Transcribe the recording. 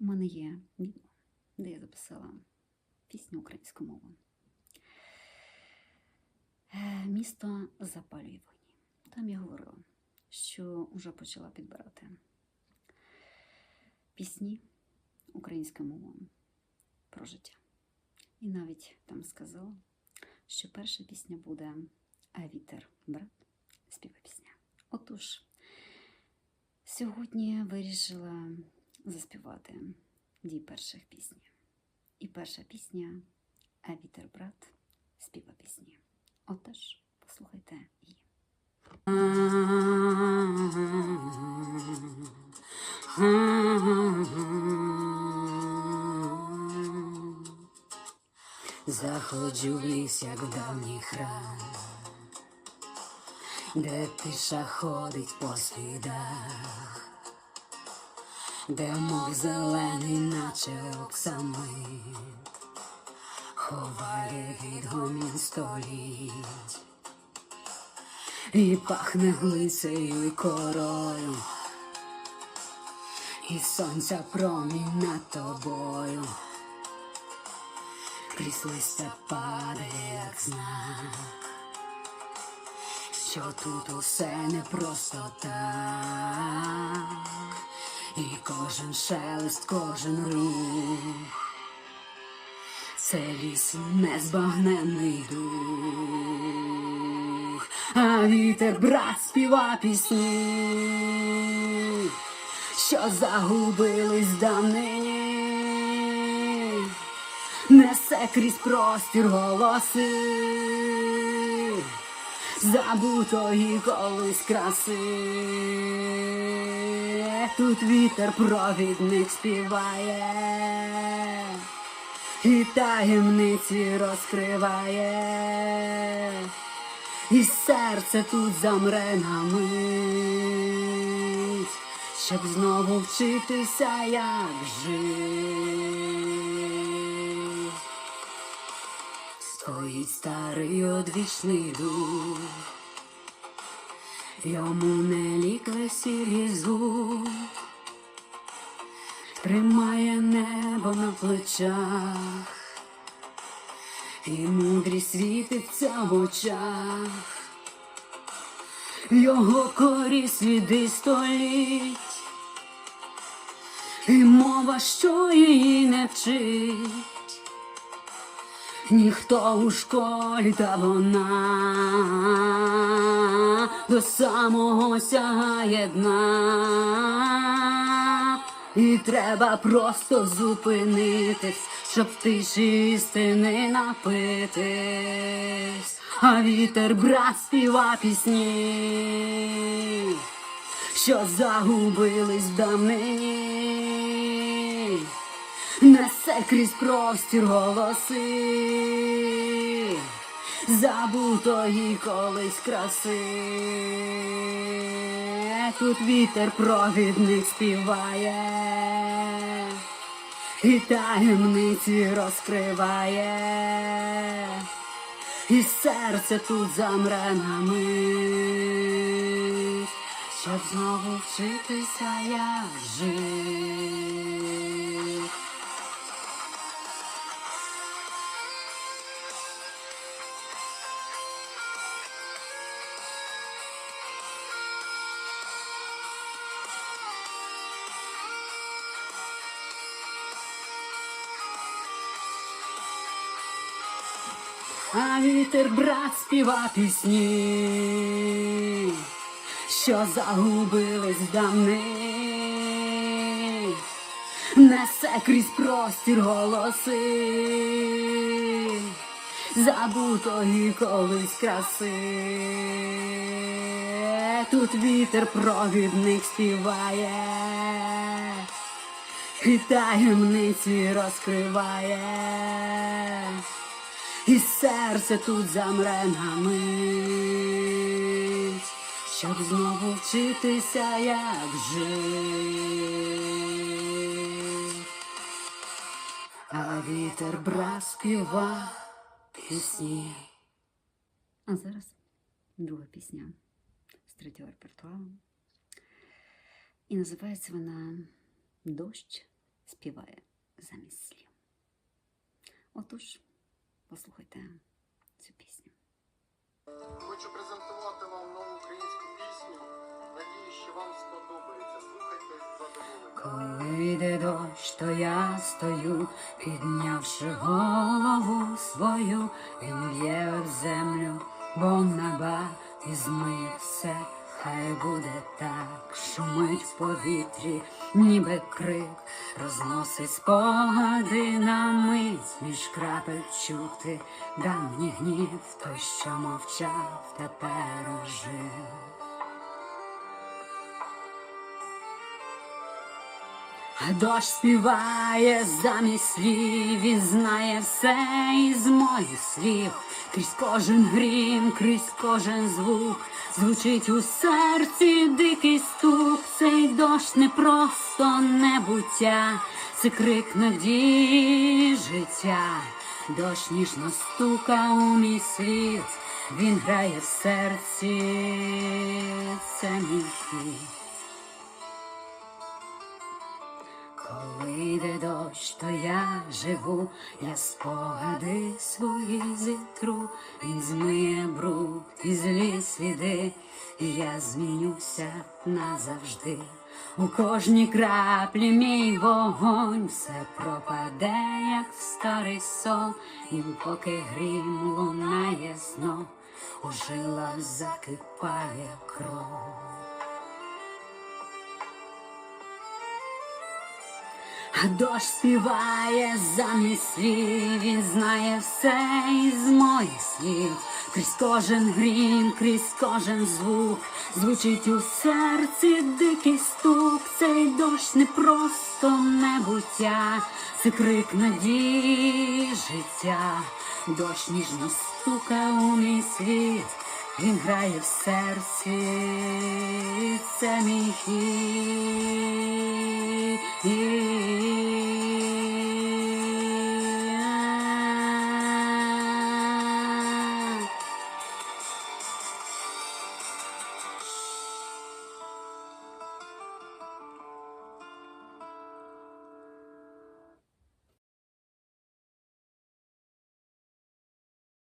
у мене є відео, де я записала пісню українською мовою. Е, Місто запалює вогні. Там я говорила, що вже почала підбирати пісні українською мовою про життя. І навіть там сказала, що перша пісня буде А вітер, брат, співа пісня. Отож, сьогодні я вирішила заспівати дві перших пісні. І перша пісня А вітер, брат, співа пісні. Отож, послухайте її. Заходжу в ліс, як в давній храм, де тиша ходить по слідах, де мов зелений, наче оксамит, ховає відгомін століть, і пахне глицею і корою, і сонця промінь над тобою. Крізь листя падає, як знак, що тут усе не просто так, і кожен шелест, кожен рух, це ліс незбагненний дух, а вітер брат співа пісні, що загубились давнині несе крізь простір голоси, забутої колись краси. Тут вітер провідник співає, і таємниці розкриває, і серце тут замре на мить, щоб знову вчитися, як жити. Стоїть старий одвічний дух, йому не лік весілі звук, тримає небо на плечах, і мудрість світиться в очах, його корі сліди століть, і мова, що її не вчить. Ніхто у школі та вона до самого сягає дна, і треба просто зупинитись, щоб тиші істини напитись, а вітер брат співа пісні, що загубились в давнині несе крізь простір голоси, забутої колись краси. Тут вітер провідник співає, і таємниці розкриває, і серце тут замре на мить, щоб знову вчитися, як жити. А вітер брат співа пісні, що загубились давни, несе крізь простір голоси, забутої колись краси. Тут вітер провідник співає, і таємниці розкриває. І серце тут замре на мить, щоб знову вчитися, як жити. А вітер брат співа пісні. А зараз друга пісня з третього репертуару. І називається вона Дощ співає замість слів. Отож, послухайте цю пісню. Хочу презентувати вам нову українську пісню. Надію, що вам сподобається. Слухайте з задоволенням. Коли йде дощ, то я стою, піднявши голову свою, він б'є в землю, бо на і змиє все, хай буде так, шумить в повітрі, ніби крик, розносить спогади на мить, між крапель чути, давній гнів, той, що мовчав, тепер ожив. Дощ співає замість слів, він знає все із моїх слів. Крізь кожен грім, крізь кожен звук, звучить у серці дикий стук. Цей дощ не просто небуття, це крик надії життя. Дощ ніжно стука у мій світ, він грає в серці, це мій хід. То я живу, я спогади свої зітру, він змиє бруд і злі сліди, і я змінюся назавжди. У кожній краплі мій вогонь все пропаде, як старий сон, і поки грім лунає знов, у жилах закипає кров. А дощ співає замість слів, він знає все із моїх слів. Крізь кожен грім, крізь кожен звук, звучить у серці дикий стук. Цей дощ не просто небуття, це крик надії життя. Дощ ніжно стука у мій світ, він грає в серці, це мій хід.